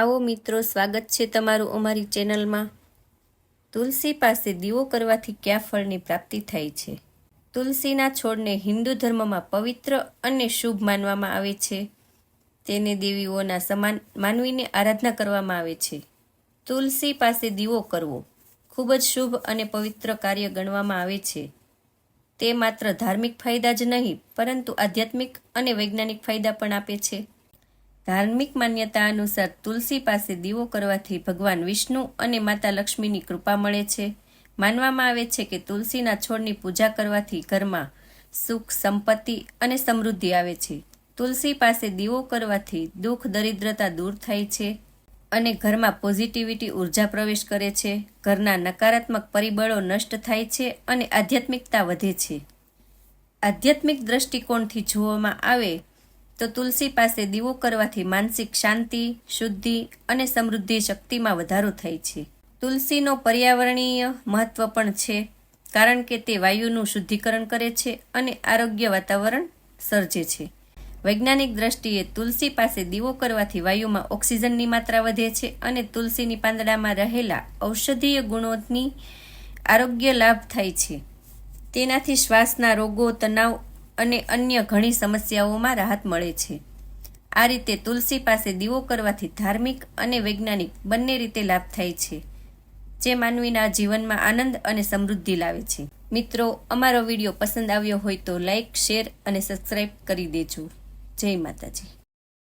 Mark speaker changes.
Speaker 1: આવો મિત્રો, સ્વાગત છે તમારું અમારી ચેનલમાં. તુલસી પાસે દીવો કરવાથી કયા ફળની પ્રાપ્તિ થાય છે? તુલસીના છોડને હિન્દુ ધર્મમાં પવિત્ર અને શુભ માનવામાં આવે છે. તેને દેવીઓના સમાન માનવીને આરાધના કરવામાં આવે છે. તુલસી પાસે દીવો કરવો ખૂબ જ શુભ અને પવિત્ર કાર્ય ગણવામાં આવે છે. તે માત્ર ધાર્મિક ફાયદા જ નહીં, પરંતુ આધ્યાત્મિક અને વૈજ્ઞાનિક ફાયદા પણ આપે છે. ધાર્મિક માન્યતા અનુસાર તુલસી પાસે દીવો કરવાથી ભગવાન વિષ્ણુ અને માતા લક્ષ્મીની કૃપા મળે છે. માનવામાં આવે છે કે તુલસીના છોડની પૂજા કરવાથી ઘરમાં સુખ, સંપત્તિ અને સમૃદ્ધિ આવે છે. તુલસી પાસે દીવો કરવાથી દુઃખ, દરિદ્રતા દૂર થાય છે અને ઘરમાં પોઝિટિવિટી ઊર્જા પ્રવેશ કરે છે. ઘરના નકારાત્મક પરિબળો નષ્ટ થાય છે અને આધ્યાત્મિકતા વધે છે. આધ્યાત્મિક દ્રષ્ટિકોણથી જોવામાં આવે તો તુલસી પાસે દીવો કરવાથી માનસિક શાંતિ, શુદ્ધિ અને સમૃદ્ધિ શક્તિમાં વધારો થાય છે. તુલસીનો પર્યાવરણીય મહત્વ પણ છે, કારણ કે તે વાયુનું શુદ્ધિકરણ કરે છે અને આરોગ્ય વાતાવરણ સર્જે છે. વૈજ્ઞાનિક દ્રષ્ટિએ તુલસી પાસે દીવો કરવાથી વાયુમાં ઓક્સિજનની માત્રા વધે છે અને તુલસીની પાંદડામાં રહેલા ઔષધીય ગુણોની આરોગ્ય લાભ થાય છે. તેનાથી શ્વાસના રોગો, તણાવ અને અન્ય ઘણી સમસ્યાઓમાં રાહત મળે છે. આ રીતે તુલસી પાસે દીવો કરવાથી ધાર્મિક અને વૈજ્ઞાનિક બંને રીતે લાભ થાય છે, જે માનવીના જીવનમાં આનંદ અને સમૃદ્ધિ લાવે છે. મિત્રો, અમારો વીડિયો પસંદ આવ્યો હોય તો લાઇક શેર અને સબસ્ક્રાઈબ કરી દેજો. જય માતાજી.